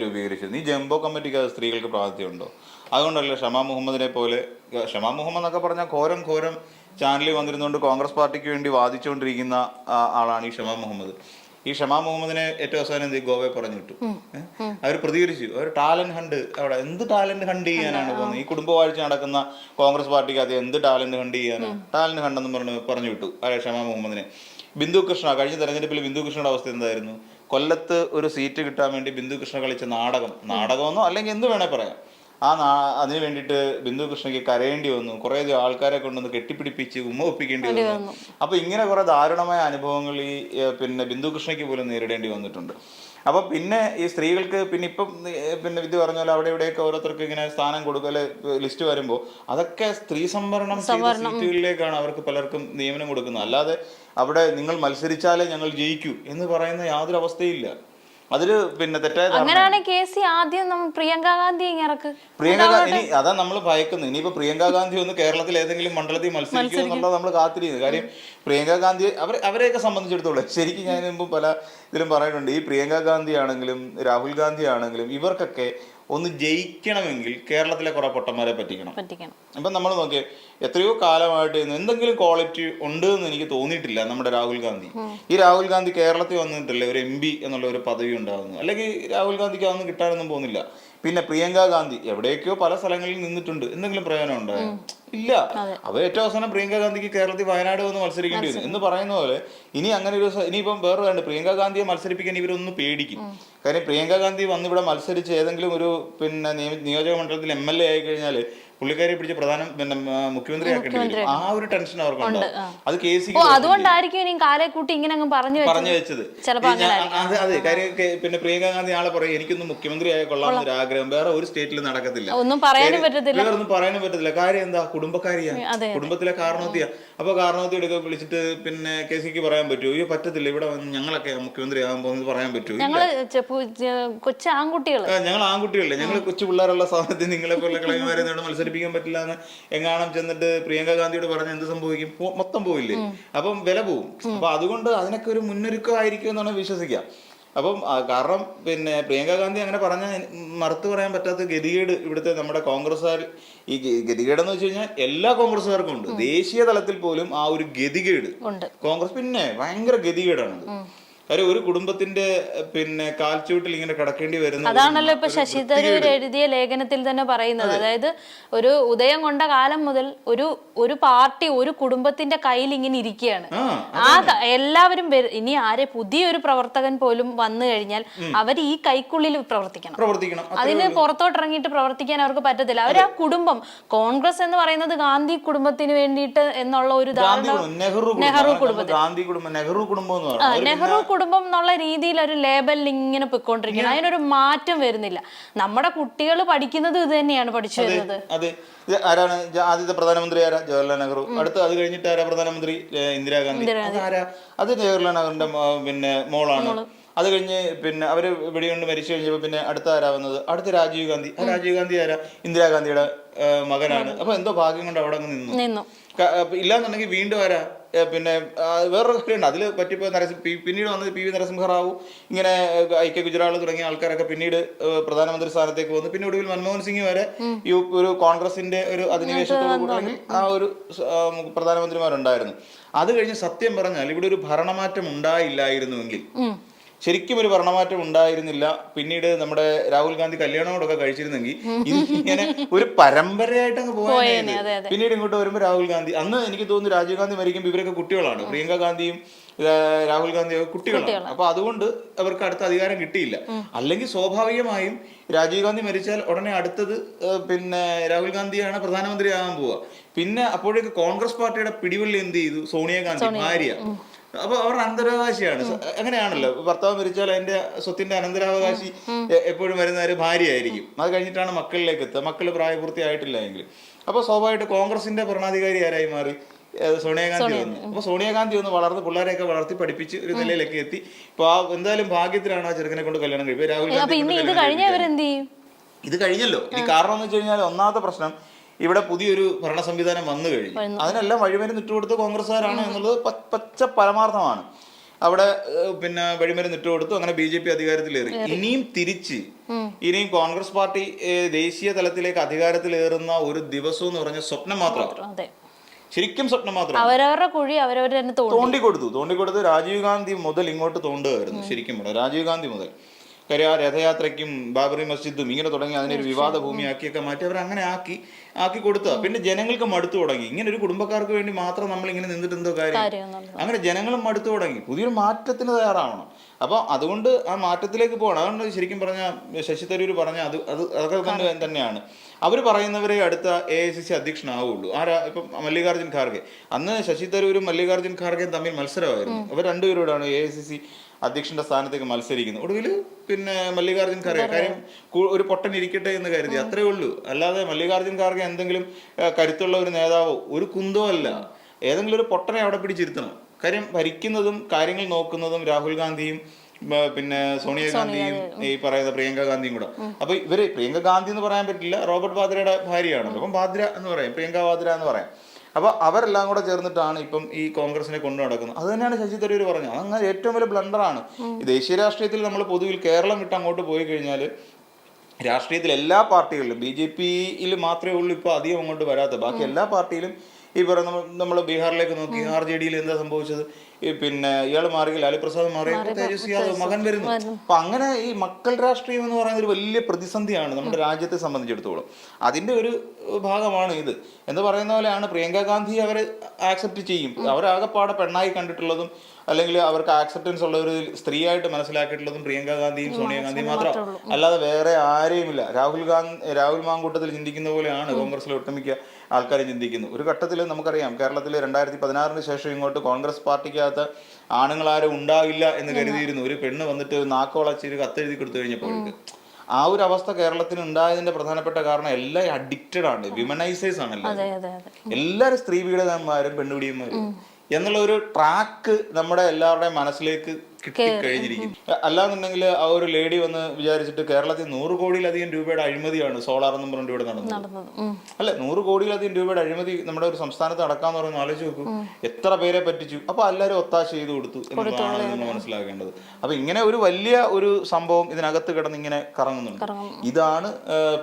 രൂപീകരിച്ചത് ഈ ജംബോ കമ്മിറ്റിക്ക് അത് സ്ത്രീകൾക്ക് പ്രാതിനിധ്യമുണ്ടോ അതുകൊണ്ടല്ലേ ഷമാ മുഹമ്മദിനെ പോലെ ഷമാ മുഹമ്മദ് എന്നൊക്കെ പറഞ്ഞാൽ ഘോരം ഘോരം ചാനലിൽ വന്നിരുന്നുകൊണ്ട് കോൺഗ്രസ് പാർട്ടിക്ക് വേണ്ടി വാദിച്ചുകൊണ്ടിരിക്കുന്ന ആളാണ് ഈ ഷമാ മുഹമ്മദ്. ഈ ഷമാ മുഹമ്മദിനെ ഏറ്റവും അവസാനം എന്ത്? ഗോവയെ പറഞ്ഞു വിട്ടു. അവർ പ്രതികരിച്ചു അവർ ടാലന്റ് ഹണ്ട് അവിടെ. എന്ത് ടാലന്റ് ഹണ്ട് ചെയ്യാനാണ് പോകുന്നത്? ഈ കുടുംബവാഴ്ച നടക്കുന്ന കോൺഗ്രസ് പാർട്ടിക്ക് അത് എന്ത് ടാലന്റ് ഹണ്ട് ചെയ്യാനാണ് ടാലന്റ് ഹണ്ട് എന്ന് പറഞ്ഞു പറഞ്ഞു വിട്ടു അതെ ഷമാ മുഹമ്മദിനെ. ബിന്ദു കൃഷ്ണ കഴിഞ്ഞ തെരഞ്ഞെടുപ്പിൽ ബിന്ദു കൃഷ്ണയുടെ അവസ്ഥ എന്തായിരുന്നു? കൊല്ലത്ത് ഒരു സീറ്റ് കിട്ടാൻ വേണ്ടി ബിന്ദു കൃഷ്ണ കളിച്ച നാടകം. നാടകമെന്നോ അല്ലെങ്കിൽ എന്ത് വേണേ പറയാം. ആ നാ അതിന് വേണ്ടിയിട്ട് ബിന്ദു കൃഷ്ണയ്ക്ക് കരയേണ്ടി വന്നു. കുറേ അധികം ആൾക്കാരെ കൊണ്ടുവന്ന് കെട്ടിപ്പിടിപ്പിച്ച് ഉമ്മ ഒപ്പിക്കേണ്ടി വന്നു. അപ്പൊ ഇങ്ങനെ കുറെ ദാരുണമായ അനുഭവങ്ങൾ ഈ പിന്നെ ബിന്ദു കൃഷ്ണയ്ക്ക് പോലും നേരിടേണ്ടി വന്നിട്ടുണ്ട്. അപ്പൊ പിന്നെ ഈ സ്ത്രീകൾക്ക് പിന്നെ ഇപ്പം പിന്നെ വിദ്യ പറഞ്ഞ പോലെ അവിടെ ഇവിടെയൊക്കെ ഓരോരുത്തർക്ക് ഇങ്ങനെ സ്ഥാനം കൊടുക്കൽ ലിസ്റ്റ് വരുമ്പോൾ അതൊക്കെ സ്ത്രീ സംവരണം. സീറ്റുകളിലേക്കാണ് അവർക്ക് പലർക്കും നിയമനം കൊടുക്കുന്നത്. അല്ലാതെ അവിടെ നിങ്ങൾ മത്സരിച്ചാലേ ഞങ്ങൾ ജയിക്കൂ എന്ന് പറയുന്ന യാതൊരു അവസ്ഥയില്ല. അതിൽ പിന്നെ തെറ്റായ ധാരണ. അങ്ങനെയാണെങ്കിൽ കെ സി ആദ്യം പ്രിയങ്ക ഗാന്ധി ഇറക്ക്. പ്രിയങ്ക ഗാന്ധി ഇനി അതാ നമ്മൾ ഭയക്കുന്നത്. ഇനിയിപ്പോ പ്രിയങ്ക ഗാന്ധി ഒന്ന് കേരളത്തിൽ ഏതെങ്കിലും മണ്ഡലത്തിൽ മത്സരിക്കും എന്നുള്ളത് നമ്മൾ കാത്തിരിക്കുന്നത് കാര്യം പ്രിയങ്ക ഗാന്ധി അവർ അവരെയൊക്കെ സംബന്ധിച്ചിടത്തോളം ശരിക്കും ഞാൻ മുമ്പ് പല ഇതിലും പറയുന്നുണ്ട് ഈ പ്രിയങ്ക ഗാന്ധി ആണെങ്കിലും രാഹുൽ ഗാന്ധി ആണെങ്കിലും ഇവർക്കൊക്കെ ഒന്ന് ജയിക്കണമെങ്കിൽ കേരളത്തിലെ കുറെ പൊട്ടന്മാരെ പറ്റിക്കണം. ഇപ്പം നമ്മൾ നോക്കിയേ എത്രയോ കാലമായിട്ട് എന്തെങ്കിലും ക്വാളിറ്റി ഉണ്ട് എന്ന് എനിക്ക് തോന്നിയിട്ടില്ല നമ്മുടെ രാഹുൽ ഗാന്ധി. ഈ രാഹുൽ ഗാന്ധി കേരളത്തിൽ വന്നിട്ടില്ല ഒരു എം പി എന്നുള്ള ഒരു പദവി ഉണ്ടാകുന്നു അല്ലെങ്കിൽ രാഹുൽ ഗാന്ധിക്ക് അതൊന്നും കിട്ടാനൊന്നും പോകുന്നില്ല. പിന്നെ പ്രിയങ്ക ഗാന്ധി എവിടെയൊക്കെയോ പല സ്ഥലങ്ങളിൽ നിന്നിട്ടുണ്ട്. എന്തെങ്കിലും പ്രയോജനം ഉണ്ടോ? ഇല്ല. അവ ഏറ്റവും അവസാനം പ്രിയങ്ക ഗാന്ധിക്ക് കേരളത്തിൽ വയനാട് വന്ന് മത്സരിക്കേണ്ടി വരും. എന്ന് പറയുന്ന പോലെ ഇനി അങ്ങനെ ഒരു ഇനിയിപ്പം വേറെ വേണ്ട പ്രിയങ്ക ഗാന്ധിയെ മത്സരിപ്പിക്കാൻ ഇവരൊന്ന് പേടിക്കും. കാര്യം പ്രിയങ്ക ഗാന്ധി വന്ന് ഇവിടെ മത്സരിച്ച് ഏതെങ്കിലും ഒരു പിന്നെ നിയ- നിയോജക മണ്ഡലത്തിൽ എം എൽ എ ആയി കഴിഞ്ഞാൽ പുള്ളിക്കാരെ പിടിച്ച് പ്രധാന പിന്നെ മുഖ്യമന്ത്രിയാക്കേണ്ടി വരും. ആ ഒരു ടെൻഷൻ അവർക്കുണ്ട്. അത് കെ സി അതുകൊണ്ടായിരിക്കും ഇനി കാലെ കൂട്ടി ഇങ്ങനെ അങ്ങ് പറഞ്ഞു പറഞ്ഞു വെച്ചത്. അത് അതെ കാര്യം പിന്നെ പ്രിയങ്ക ഗാന്ധി ആളെ പറയും എനിക്കൊന്നും മുഖ്യമന്ത്രി ആയ കൊള്ളാം ഒരു ആഗ്രഹം. വേറെ ഒരു സ്റ്റേറ്റിൽ നടക്കത്തില്ല. ഒന്നും പറയാനും പറ്റത്തില്ല. വേറെ ഒന്നും പറയാനും പറ്റത്തില്ല. കാര്യം എന്താ? കുടുംബക്കാരിയാ. കുടുംബത്തിലെ കാരണവത്തിയാ അപ്പൊ കാരണവത്തി എടുക്ക വിളിച്ചിട്ട് പിന്നെ കെ സിക്ക് പറയാൻ പറ്റുമോ? അയ്യോ പറ്റത്തില്ല. ഇവിടെ വന്ന് ഞങ്ങളൊക്കെ മുഖ്യമന്ത്രി ആകാൻ പോകുന്നത് പറയാൻ പറ്റുമോ? ഞങ്ങൾ കൊച്ചു ആൺകുട്ടികൾ ഞങ്ങൾ ആൺകുട്ടികളല്ലേ. ഞങ്ങൾ കൊച്ചു പിള്ളേരുള്ള സാധനത്തിൽ നിങ്ങളെ പോലെ കളവിമാരെ നേടെ മത്സരിപ്പിക്കാൻ പറ്റില്ല എന്ന് എങ്ങാണം ചെന്നിട്ട് പ്രിയങ്ക ഗാന്ധിയോട് പറഞ്ഞ എന്ത് സംഭവിക്കും? മൊത്തം പോയില്ലേ അപ്പം വില പോവും. അപ്പൊ അതുകൊണ്ട് അതിനൊക്കെ ഒരു മുന്നൊരുക്കം ആയിരിക്കും എന്നാണ് വിശ്വസിക്കുക. അപ്പം കാരണം പിന്നെ പ്രിയങ്ക ഗാന്ധി അങ്ങനെ പറഞ്ഞ മറുത്തു പറയാൻ പറ്റാത്ത ഗതികേട് ഇവിടുത്തെ നമ്മുടെ കോൺഗ്രസ്സുകാർ ഈ ഗതികേട് എന്ന് വെച്ച് കഴിഞ്ഞാൽ എല്ലാ കോൺഗ്രസ്സുകാർക്കും ഉണ്ട്. ദേശീയ തലത്തിൽ പോലും ആ ഒരു ഗതികേട്. കോൺഗ്രസ് പിന്നെ ഭയങ്കര ഗതികേടാണ്. കാര്യം ഒരു കുടുംബത്തിന്റെ പിന്നെ കാൽച്ചുവട്ടിൽ ഇങ്ങനെ കിടക്കേണ്ടി വരുന്നത് അതാണല്ലോ ഇപ്പൊ ശശി തരൂർ എഴുതിയ ലേഖനത്തിൽ തന്നെ പറയുന്നത്. അതായത് ഒരു ഉദയം കൊണ്ട കാലം മുതൽ ഒരു ഒരു പാർട്ടി ഒരു കുടുംബത്തിന്റെ കയ്യിൽ ഇങ്ങനെ ഇരിക്കുകയാണ്. ആ എല്ലാവരും ഇനി ആരെ പുതിയൊരു പ്രവർത്തകൻ പോലും വന്നു കഴിഞ്ഞാൽ അവർ ഈ കൈക്കുള്ളിൽ പ്രവർത്തിക്കണം. പ്രവർത്തിക്കണം. അതിന് ഉള്ളൂ. പുറത്തോട്ട് ഇറങ്ങിയിട്ട് പ്രവർത്തിക്കാൻ അവർക്ക് പറ്റത്തില്ല. അവർ ആ കുടുംബം കോൺഗ്രസ് എന്ന് പറയുന്നത് ഗാന്ധി കുടുംബത്തിന് വേണ്ടിയിട്ട് എന്നുള്ള ഒരു നെഹ്റു കുടുംബം. നെഹ്റു കുടുംബം നെഹ്റു കുടുംബം കുടുംബം എന്നുള്ള രീതിയിൽ ഒരു ലേബലിൽ ഇങ്ങനെ പൊയ്ക്കൊണ്ടിരിക്കണം അതിനൊരു മാറ്റം വരുന്നില്ല. നമ്മുടെ കുട്ടികൾ പഠിക്കുന്നത് ഇത് തന്നെയാണ് പഠിച്ചു വരുന്നത്. അതെ. ആരാണ്? ആദ്യത്തെ പ്രധാനമന്ത്രി ആരാ? ജവഹർലാൽ നെഹ്റു. അടുത്ത അത് കഴിഞ്ഞിട്ട് ആരാ പ്രധാനമന്ത്രി? ഇന്ദിരാഗാന്ധി. അത് ആരാ? അത് ജവഹർലാൽ നെഹ്റുവിന്റെ പിന്നെ മോളാണ്. അത് കഴിഞ്ഞ് പിന്നെ അവർ വെടികൊണ്ട് മരിച്ചു കഴിഞ്ഞപ്പോ പിന്നെ അടുത്ത ആരാ വന്നത്? അടുത്ത രാജീവ് ഗാന്ധി. ആ രാജീവ് ഗാന്ധി ആരാ? ഇന്ദിരാഗാന്ധിയുടെ മകനാണ്. അപ്പൊ എന്തോ ഭാഗ്യം കൊണ്ട് അവിടെ അങ്ങ് നിന്നു. നിന്നു. ഇല്ലാന്നുണ്ടെങ്കിൽ വീണ്ടും ആരാ? പിന്നെ വേറൊരു കാര്യമുണ്ട്. അതിൽ പറ്റിപ്പോ നരസിംഹ പിന്നീട് വന്നത് പി വി നരസിംഹറാവു. ഇങ്ങനെ ഐക്യ ഗുജറാൾ തുടങ്ങിയ ആൾക്കാരൊക്കെ പിന്നീട് പ്രധാനമന്ത്രി സ്ഥാനത്തേക്ക് വന്നു. പിന്നെ ഒടുവിൽ മൻമോഹൻ സിംഗ് വരെ ഈ ഒരു കോൺഗ്രസിന്റെ ഒരു അധിനിവേശത്തോടുകൂടി ആ ഒരു പ്രധാനമന്ത്രിമാരുണ്ടായിരുന്നു. അത് കഴിഞ്ഞ് സത്യം പറഞ്ഞാൽ ഇവിടെ ഒരു ഭരണമാറ്റം ഉണ്ടായില്ലായിരുന്നുവെങ്കിൽ. ശരിക്കും ഒരു ഭരണമാറ്റം ഉണ്ടായിരുന്നില്ല. പിന്നീട് നമ്മുടെ രാഹുൽ ഗാന്ധി കല്യാണോടൊക്കെ കഴിച്ചിരുന്നെങ്കിൽ ഇങ്ങനെ ഒരു പരമ്പരയായിട്ട് അങ്ങ് ഇത്. പിന്നീട് ഇങ്ങോട്ട് വരുമ്പോൾ രാഹുൽ ഗാന്ധി അന്ന് എനിക്ക് തോന്നുന്നു രാജീവ് ഗാന്ധി മരിക്കുമ്പോൾ ഇവരൊക്കെ കുട്ടികളാണ്. പ്രിയങ്ക ഗാന്ധിയും രാഹുൽ ഗാന്ധിയും കുട്ടികളാണ്. അപ്പൊ അതുകൊണ്ട് അവർക്ക് അടുത്ത അധികാരം കിട്ടിയില്ല. അല്ലെങ്കിൽ സ്വാഭാവികമായും രാജീവ് ഗാന്ധി മരിച്ചാൽ ഉടനെ അടുത്തത് പിന്നെ രാഹുൽ ഗാന്ധിയാണ് പ്രധാനമന്ത്രിയാകാൻ പോവുക. പിന്നെ അപ്പോഴേക്ക് കോൺഗ്രസ് പാർട്ടിയുടെ പിടിവള്ളി എന്ത് ചെയ്തു? സോണിയാഗാന്ധി ഭാര്യ. അപ്പൊ അവർ അനന്തരാവകാശിയാണ് അങ്ങനെയാണല്ലോ. ഭർത്താവ് മരിച്ചാൽ അതിന്റെ സ്വത്തിന്റെ അനന്തരാവകാശി എപ്പോഴും വരുന്ന ഒരു ഭാര്യയായിരിക്കും. അത് കഴിഞ്ഞിട്ടാണ് മക്കളിലേക്ക് എത്തുക. മക്കൾ പ്രായപൂർത്തിയായിട്ടില്ല എങ്കിൽ അപ്പൊ സ്വാഭാവികമായിട്ട് കോൺഗ്രസിന്റെ ഭരണാധികാരി ആരായി മാറി? സോണിയാഗാന്ധി വന്നു. അപ്പൊ സോണിയാഗാന്ധി ഒന്ന് വളർന്ന് പിള്ളേരെയൊക്കെ വളർത്തി പഠിപ്പിച്ച് ഒരു നിലയിലേക്ക് എത്തി. ഇപ്പൊ ആ എന്തായാലും ഭാഗ്യത്തിലാണ് ആ ചെറുക്കനെ കൊണ്ട് കല്യാണം കഴിപ്പ് രാഹുൽ ഗാന്ധി ഇത് കഴിഞ്ഞല്ലോ. ഇനി കാരണം എന്ന് വെച്ച് കഴിഞ്ഞാൽ ഒന്നാമത്തെ പ്രശ്നം ഇവിടെ പുതിയൊരു ഭരണ സംവിധാനം വന്നു കഴിഞ്ഞു. അതിനെല്ലാം വഴിമരുന്ന് ഇട്ടുകൊടുത്ത് കോൺഗ്രസ്സുകാരാണ് എന്നുള്ളത് പച്ച പരമാർത്ഥമാണ്. അവിടെ പിന്നെ വഴിമരുന്ന് ഇട്ടുകൊടുത്തു അങ്ങനെ ബി ജെ പി അധികാരത്തിലേറി. ഇനിയും തിരിച്ച് ഇനിയും കോൺഗ്രസ് പാർട്ടി ദേശീയ തലത്തിലേക്ക് അധികാരത്തിൽ അധികാരത്തിലേറുന്ന ഒരു ദിവസം എന്ന് പറഞ്ഞ സ്വപ്നം മാത്രം. ശരിക്കും സ്വപ്നം മാത്രം. അവരവരുടെ കുഴി അവരവർ തന്നെ കൊടുത്തു. തോണ്ടിക്കൊടുത്തു. തോണ്ടിക്കൊടുത്ത് രാജീവ് ഗാന്ധി മുതൽ ഇങ്ങോട്ട് തോണ്ടുകയായിരുന്നു ശരിക്കും രാജീവ് ഗാന്ധി മുതൽ. കാര്യം ആ രഥയാത്രയ്ക്കും ബാബറി മസ്ജിദും ഇങ്ങനെ തുടങ്ങി അതിനൊരു ഒരു വിവാദ ഭൂമിയാക്കിയൊക്കെ മാറ്റി അവർ അങ്ങനെ ആക്കി ആക്കി കൊടുത്തു പിന്നെ ജനങ്ങൾക്ക് മടുത്തു തുടങ്ങി. ഇങ്ങനെ ഒരു കുടുംബക്കാർക്ക് വേണ്ടി മാത്രം നമ്മൾ ഇങ്ങനെ നിന്നിട്ട് എന്തോ കാര്യം? കാര്യം അങ്ങനെ ജനങ്ങളും മടുത്തു തുടങ്ങി. പുതിയൊരു മാറ്റത്തിന് തയ്യാറാവണം. അപ്പോൾ അതുകൊണ്ട് ആ മാറ്റത്തിലേക്ക് പോകണം അതുകൊണ്ട് ശരിക്കും പറഞ്ഞ ശശി തരൂർ പറഞ്ഞ അത് അത് അതൊക്കെ തന്നെ തന്നെയാണ്. അവർ പറയുന്നവരെ അടുത്ത എ ഐ സി സി അധ്യക്ഷനാവുള്ളൂ. ആരാ? ഇപ്പം മല്ലികാർജുൻ ഖാർഗെ. അന്ന് ശശി തരൂരും മല്ലികാർജുൻ ഖാർഗെയും തമ്മിൽ മത്സരമായിരുന്നു. അവർ രണ്ടുപേരോടാണ് എ ഐ സി സി അധ്യക്ഷന്റെ സ്ഥാനത്തേക്ക് മത്സരിക്കുന്നു. ഒടുവിൽ പിന്നെ മല്ലികാർജുൻ ഖാർഗെ. കാര്യം ഒരു പൊട്ടൻ ഇരിക്കട്ടെ എന്ന് കരുതി. അത്രേ ഉള്ളൂ. അല്ലാതെ മല്ലികാർജുൻ ഖാർഗെ എന്തെങ്കിലും കരുത്തുള്ള ഒരു നേതാവോ ഒരു കുന്തോ അല്ല. ഏതെങ്കിലും ഒരു പൊട്ടനെ അവിടെ പിടിച്ചിരുത്തണം. കാര്യം ഭരിക്കുന്നതും കാര്യങ്ങൾ നോക്കുന്നതും രാഹുൽ ഗാന്ധിയും പിന്നെ പിന്നെ സോണിയാഗാന്ധിയും ഈ പറയുന്ന പ്രിയങ്ക ഗാന്ധിയും കൂടെ. അപ്പൊ ഇവർ പ്രിയങ്ക ഗാന്ധി എന്ന് പറയാൻ പറ്റില്ല റോബർട്ട് വാദ്രയുടെ ഭാര്യയാണല്ലോ. അപ്പം വാദ്ര എന്ന് പറയാം. പ്രിയങ്ക വാദ്ര എന്ന് പറയാം. അപ്പൊ അവരെല്ലാം കൂടെ ചേർന്നിട്ടാണ് ഇപ്പം ഈ കോൺഗ്രസിനെ കൊണ്ടു നടക്കുന്നത്. അത് തന്നെയാണ് ശശി തരൂർ പറഞ്ഞത്. അതങ്ങനെ ഏറ്റവും വലിയ ബ്ലണ്ടറാണ് ഈ ദേശീയ രാഷ്ട്രീയത്തിൽ നമ്മൾ പൊതുവിൽ കേരളം വിട്ട് അങ്ങോട്ട് പോയി കഴിഞ്ഞാൽ രാഷ്ട്രീയത്തിൽ എല്ലാ പാർട്ടികളിലും ബി ജെ പിയിൽ മാത്രമേ ഉള്ളൂ ഇപ്പോൾ അധികം അങ്ങോട്ട് വരാത്ത ബാക്കി എല്ലാ പാർട്ടിയിലും ഈ പറയുന്ന നമ്മൾ ബീഹാറിലേക്ക് നോക്കി ആർ ജെ ഡിയിൽ എന്താ സംഭവിച്ചത്? ഈ പിന്നെ ഇയാൾ മാറി ലാലു പ്രസാദ് മാറി തേജസ്വി യാദവ് മകൻ വരുന്നു. അപ്പൊ അങ്ങനെ ഈ മക്കൾ രാഷ്ട്രീയം എന്ന് പറയുന്ന ഒരു വലിയ പ്രതിസന്ധിയാണ് നമ്മുടെ രാജ്യത്തെ സംബന്ധിച്ചിടത്തോളം. അതിന്റെ ഒരു ഭാഗമാണ് ഇത്. എന്ന് പറയുന്ന പോലെയാണ് പ്രിയങ്ക ഗാന്ധി അവർ ആക്സെപ്റ്റ് ചെയ്യും. അവരാകെപ്പാടെ പെണ്ണായി കണ്ടിട്ടുള്ളതും അല്ലെങ്കിൽ അവർക്ക് ആക്സെപ്റ്റൻസ് ഉള്ള ഒരു സ്ത്രീയായിട്ട് മനസ്സിലാക്കിയിട്ടുള്ളതും പ്രിയങ്ക ഗാന്ധിയും സോണിയാഗാന്ധിയും മാത്രം. അല്ലാതെ വേറെ ആരെയുമില്ല. രാഹുൽ ഗാന്ധി രാഹുൽ മാങ്കൂട്ടത്തിൽ ചിന്തിക്കുന്ന പോലെയാണ് കോൺഗ്രസിലെ ഒട്ടുമിക്ക ആൾക്കാരും ചിന്തിക്കുന്നു ഒരു ഘട്ടത്തിൽ നമുക്കറിയാം കേരളത്തിൽ രണ്ടായിരത്തി പതിനാറിന് ശേഷം ഇങ്ങോട്ട് കോൺഗ്രസ് പാർട്ടിക്കകത്ത് ആണുങ്ങളാരും ഉണ്ടാവില്ല എന്ന് കരുതിയിരുന്നു. ഒരു പെണ്ണ് വന്നിട്ട് ഒരു നാക്കോളച്ച് ഒരു കത്തെഴുതി കൊടുത്തു കഴിഞ്ഞപ്പോൾ. ആ ഒരു അവസ്ഥ കേരളത്തിന് ഉണ്ടായതിന്റെ പ്രധാനപ്പെട്ട കാരണം എല്ലാം അഡിക്റ്റഡ് ആണ്. വിമനൈസേഴ്സ് ആണല്ലോ. എല്ലാവരും സ്ത്രീ പീഡകന്മാരും പെണ്ണുപിടിയന്മാരും എന്നുള്ള ഒരു ട്രാക്ക് നമ്മുടെ എല്ലാവരുടെയും മനസ്സിലേക്ക് കിട്ടിക്കഴിഞ്ഞിരിക്കുന്നു അല്ലാന്നുണ്ടെങ്കിൽ ആ ഒരു ലേഡി വന്ന് വിചാരിച്ചിട്ട് കേരളത്തിൽ നൂറ് കോടിയിലധികം രൂപയുടെ അഴിമതിയാണ് സോളാർ എന്നും പറഞ്ഞിട്ട് ഇവിടെ നടന്നത്. അല്ലെ? നൂറ് കോടിയിലധികം രൂപയുടെ അഴിമതി നമ്മുടെ ഒരു സംസ്ഥാനത്ത് നടക്കാന്ന് പറയുന്ന ആലോചിച്ച് നോക്കൂ. എത്ര പേരെ പറ്റിച്ചു. അപ്പൊ എല്ലാവരും ഒത്താശ ചെയ്ത് കൊടുത്തു എന്നുള്ളതാണ് നമ്മൾ മനസ്സിലാക്കേണ്ടത് അപ്പൊ ഇങ്ങനെ ഒരു വലിയ ഒരു സംഭവം ഇതിനകത്ത് കിടന്ന് ഇങ്ങനെ കറങ്ങുന്നുണ്ട്. ഇതാണ്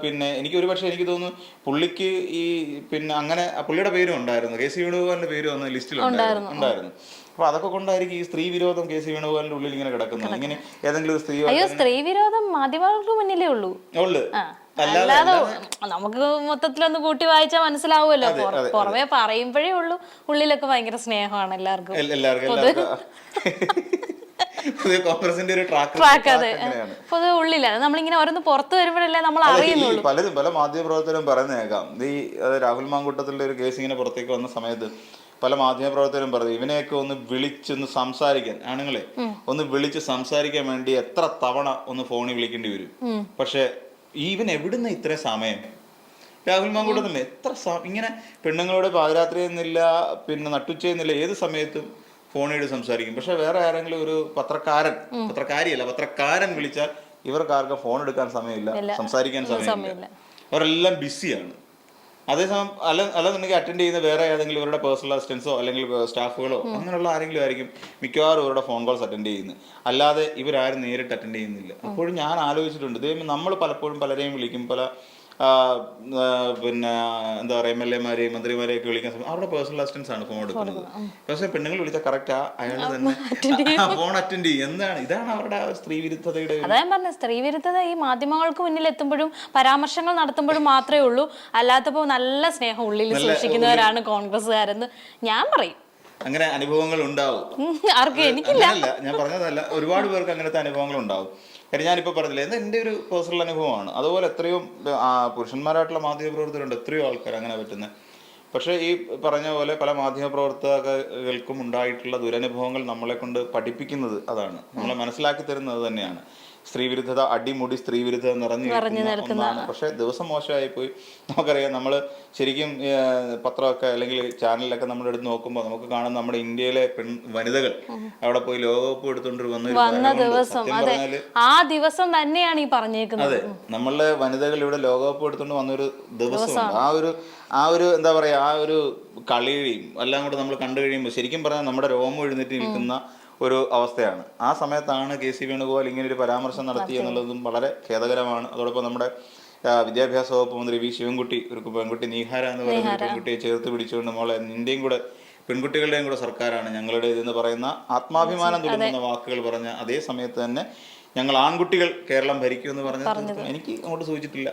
പിന്നെ എനിക്ക് ഒരു പക്ഷേ എനിക്ക് തോന്നുന്നു പുള്ളിക്ക് ഈ പിന്നെ അങ്ങനെ പുള്ളിയുടെ പേരും ഉണ്ടായിരുന്നു. കെ സി വേണുഗോപാലിന്റെ പേരും വന്ന ലിസ്റ്റിൽ ഉണ്ടായിരുന്നു. ഉണ്ടായിരുന്നു. അപ്പൊ അതൊക്കെ കൊണ്ടായിരിക്കും ഈ സ്ത്രീ വിരോധം കെ സി വേണുഗോപാലിന്റെ ഉള്ളിൽ ഇങ്ങനെ കിടക്കുന്നത്. ഇങ്ങനെ ഏതെങ്കിലും സ്ത്രീ അയ്യോ സ്ത്രീ വിരോധം മാധ്യമങ്ങൾക്ക് മുന്നിലേ ഉള്ളൂ. ഉള്ളു. അല്ലാതെ നമുക്ക് മൊത്തത്തിലൊന്ന് കൂട്ടി വായിച്ചാൽ മനസ്സിലാവുമല്ലോ. പുറമേ പുറ- പുറമെ പറയുമ്പോഴേ ഉള്ളൂ. ഉള്ളിലൊക്കെ ഭയങ്കര സ്നേഹമാണ് എല്ലാവർക്കും. കോൺഗ്രസിന്റെ ഒരു ട്രാക്ക് ട്രാക്ക് അതെ. പൊതുവെ ഉള്ളിലാണ് നമ്മളിങ്ങനെ ഓരോന്ന് പുറത്തു വരുമ്പോഴല്ലേ നമ്മൾ അറിയുന്നുള്ളൂ. പലരും പല മാധ്യമപ്രവർത്തകരും പറയുന്ന കേൾക്കാം ഈ രാഹുൽ മാങ്കൂട്ടത്തിന്റെ ഒരു കേസ് ഇങ്ങനെ പുറത്തേക്ക് വന്ന സമയത്ത് പല മാധ്യമപ്രവർത്തകരും പറഞ്ഞു ഇവനെയൊക്കെ ഒന്ന് വിളിച്ചൊന്ന് സംസാരിക്കാൻ. ആണുങ്ങളെ ഒന്ന് വിളിച്ച് സംസാരിക്കാൻ വേണ്ടി എത്ര തവണ ഒന്ന് ഫോണിൽ വിളിക്കേണ്ടി വരും? പക്ഷെ ഈവൻ എവിടുന്ന ഇത്ര സമയം? രാഹുൽ മാങ്കൂട്ടത്തില്ലേ? എത്ര ഇങ്ങനെ പെണ്ണുങ്ങളോട് പാതിരാത്രി എന്നില്ല പിന്നെ നട്ടുച്ചയെന്നില്ല ഏത് സമയത്തും ഫോണിൽ സംസാരിക്കും. പക്ഷെ വേറെ ആരെങ്കിലും ഒരു പത്രക്കാരൻ പത്രക്കാരിയല്ല പത്രക്കാരൻ വിളിച്ചാൽ ഇവർക്ക് ആർക്കും ഫോൺ എടുക്കാൻ സമയമില്ല സംസാരിക്കാൻ സമയമില്ല. അവരെല്ലാം ബിസിയാണ്. അതേസമയം അല്ല അല്ലെന്നുണ്ടെങ്കിൽ അറ്റൻഡ് ചെയ്യുന്ന വേറെ ഏതെങ്കിലും ഇവരുടെ പേഴ്സണൽ അസിസ്റ്റൻസോ അല്ലെങ്കിൽ സ്റ്റാഫുകളോ അങ്ങനെയുള്ള ആരെങ്കിലും ആയിരിക്കും മിക്കവാറും ഇവരുടെ ഫോൺ കോൾസ് അറ്റൻഡ് ചെയ്യുന്നത്. അല്ലാതെ ഇവരാരും നേരിട്ട് അറ്റൻഡ് ചെയ്യുന്നില്ല. അപ്പോഴും ഞാൻ ആലോചിച്ചിട്ടുണ്ട്. ദൈവം നമ്മൾ പലപ്പോഴും പലരെയും വിളിക്കും. പല പിന്നെ എന്താ പറയുക എം എൽ എമാരെയും മന്ത്രിമാരെയും ഒക്കെ വിളിക്കുന്ന സമയം അവരുടെ പേഴ്സണൽ അസിസ്റ്റൻസ് ആണ് ഫോൺ എടുക്കുന്നത് പക്ഷേ പെണ്ണുങ്ങൾ വിളിച്ചാൽ കറക്റ്റ് ആ. അയാൾ തന്നെ. ഫോൺ അറ്റൻഡ് *laughs* ചെയ്യും. എന്താണ്? ഇതാണ് അവരുടെ സ്ത്രീ വിരുദ്ധതയുടെ അതാ ഞാൻ പറഞ്ഞ സ്ത്രീ വിരുദ്ധത ഈ മാധ്യമങ്ങൾക്ക് മുന്നിൽ എത്തുമ്പോഴും പരാമർശങ്ങൾ നടത്തുമ്പോഴും മാത്രമേ ഉള്ളൂ. അല്ലാത്തപ്പോ നല്ല സ്നേഹം ഉള്ളിൽ സൂക്ഷിക്കുന്നവരാണ് കോൺഗ്രസ്സുകാരെന്ന് ഞാൻ പറയും. അങ്ങനെ അനുഭവങ്ങൾ ഉണ്ടാവും. എനിക്കില്ല. ഞാൻ പറഞ്ഞതല്ല. ഒരുപാട് പേർക്ക് അങ്ങനത്തെ അനുഭവങ്ങൾ ഉണ്ടാവും. കാര്യം ഞാനിപ്പോൾ പറഞ്ഞില്ല ഇത് എന്റെ ഒരു പേഴ്സണൽ അനുഭവമാണ്. അതുപോലെ എത്രയോ പുരുഷന്മാരായിട്ടുള്ള മാധ്യമപ്രവർത്തകരുണ്ട് എത്രയോ ആൾക്കാർ അങ്ങനെ പറ്റുന്നത് പക്ഷേ ഈ പറഞ്ഞ പോലെ പല മാധ്യമപ്രവർത്തകർക്കും ഉണ്ടായിട്ടുള്ള ദുരനുഭവങ്ങൾ നമ്മളെ കൊണ്ട് പഠിപ്പിക്കുന്നത് അതാണ്. നമ്മളെ മനസ്സിലാക്കി തരുന്നത് തന്നെയാണ്. സ്ത്രീവിരുദ്ധത അടിമുടി സ്ത്രീവിരുദ്ധത നിറഞ്ഞു ഒന്നാണ്. പക്ഷേ ദിവസം മോശമായി പോയി. നമുക്കറിയാം നമ്മൾ ശരിക്കും പത്രമൊക്കെ അല്ലെങ്കിൽ ചാനലിലൊക്കെ നമ്മൾ എടുത്ത് നോക്കുമ്പോൾ നമുക്ക് കാണാം നമ്മുടെ ഇന്ത്യയിലെ പെൺ വനിതകൾ അവിടെ പോയി ലോകകപ്പ് എടുത്തുകൊണ്ട് വന്ന ദിവസം. ആ ദിവസം തന്നെയാണ് ഈ പറഞ്ഞേക്കുന്നത്. അതെ. നമ്മളെ വനിതകൾ ഇവിടെ ലോകകപ്പ് എടുത്തുകൊണ്ട് വന്നൊരു ദിവസം. ആ ഒരു ആ ഒരു എന്താ പറയാ ആ ഒരു കളിയും എല്ലാം കൂടെ നമ്മൾ കണ്ടു കഴിയുമ്പോൾ ശരിക്കും പറഞ്ഞാൽ നമ്മുടെ രോമം എഴുന്നേറ്റ് നിൽക്കുന്ന ഒരു അവസ്ഥയാണ്. ആ സമയത്താണ് കെ സി വേണുഗോപാൽ ഇങ്ങനെ ഒരു പരാമർശം നടത്തി എന്നുള്ളതും വളരെ ഖേദകരമാണ്. അതോടൊപ്പം നമ്മുടെ വിദ്യാഭ്യാസ വകുപ്പ് മന്ത്രി വി ശിവൻകുട്ടി ഒരു പെൺകുട്ടി നീഹാര എന്ന് പറയുന്ന പെൺകുട്ടിയെ ചേർത്ത് പിടിച്ചുകൊണ്ട് മോളെ നിന്റെയും കൂടെ പെൺകുട്ടികളുടെയും കൂടെ സർക്കാരാണ് ഞങ്ങളുടെ ഇതെന്ന് പറയുന്ന ആത്മാഭിമാനം തുടങ്ങുന്ന വാക്കുകൾ പറഞ്ഞ അതേ സമയത്ത് തന്നെ ഞങ്ങൾ ആൺകുട്ടികൾ കേരളം ഭരിക്കുമെന്ന് പറഞ്ഞ എനിക്ക് അങ്ങോട്ട് സൂചിച്ചിട്ടില്ല.